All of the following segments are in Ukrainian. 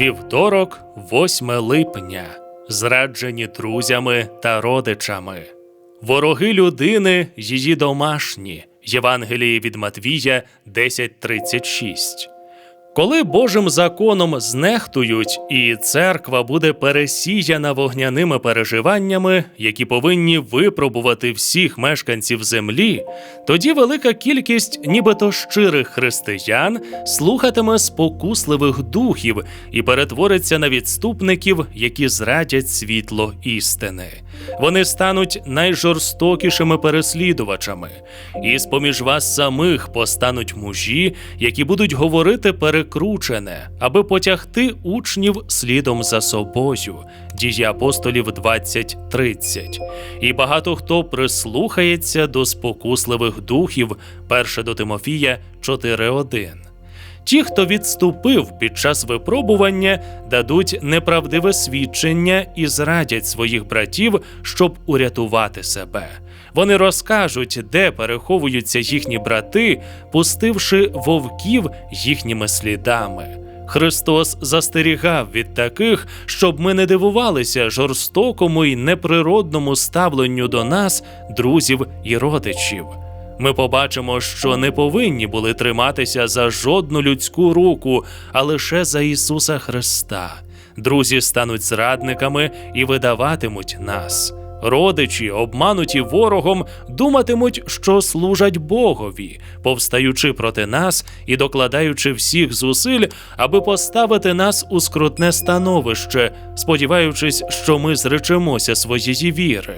Вівторок, 8 липня. Зраджені друзями та родичами. Вороги людини її домашні. Євангеліє від Матвія 10.36. Коли Божим законом знехтують, і церква буде пересіяна вогняними переживаннями, які повинні випробувати всіх мешканців землі, тоді велика кількість нібито щирих християн слухатиме спокусливих духів і перетвориться на відступників, які зрадять світло істини. Вони стануть найжорстокішими переслідувачами, і з-поміж вас самих постануть мужі, які будуть говорити перекручене, аби потягти учнів слідом за собою. Дії апостолів 20.30. І багато хто прислухається до спокусливих духів, перше до Тимофія 4.1. Ті, хто відступив під час випробування, дадуть неправдиве свідчення і зрадять своїх братів, щоб урятувати себе. Вони розкажуть, де переховуються їхні брати, пустивши вовків їхніми слідами. Христос застерігав від таких, щоб ми не дивувалися жорстокому і неприродному ставленню до нас, друзів і родичів. Ми побачимо, що не повинні були триматися за жодну людську руку, а лише за Ісуса Христа. Друзі стануть зрадниками і видаватимуть нас. Родичі, обмануті ворогом, думатимуть, що служать Богові, повстаючи проти нас і докладаючи всіх зусиль, аби поставити нас у скрутне становище, сподіваючись, що ми зречемося своєї віри.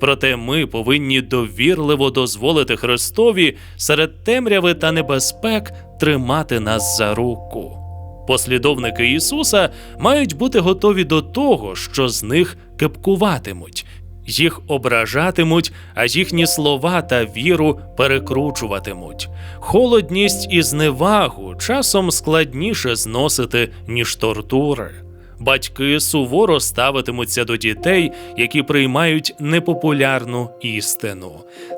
Проте ми повинні довірливо дозволити Христові серед темряви та небезпек тримати нас за руку. Послідовники Ісуса мають бути готові до того, що з них кепкуватимуть. Їх ображатимуть, а їхні слова та віру перекручуватимуть. Холодність і зневагу часом складніше зносити, ніж тортури. Батьки суворо ставитимуться до дітей, які приймають непопулярну істину.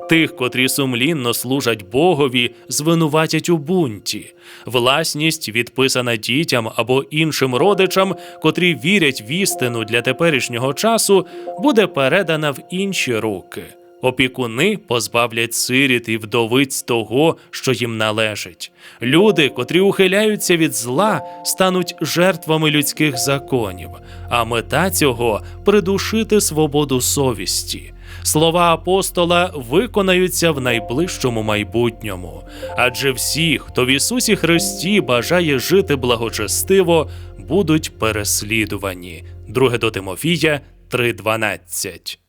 Тих, котрі сумлінно служать Богові, звинуватять у бунті. Власність, відписана дітям або іншим родичам, котрі вірять в істину для теперішнього часу, буде передана в інші руки. Опікуни позбавлять сиріт і вдовиць того, що їм належить. Люди, котрі ухиляються від зла, стануть жертвами людських законів, а мета цього придушити свободу совісті. Слова апостола виконаються в найближчому майбутньому, адже всі, хто в Ісусі Христі бажає жити благочестиво, будуть переслідувані. Друге до Тимофія 3.12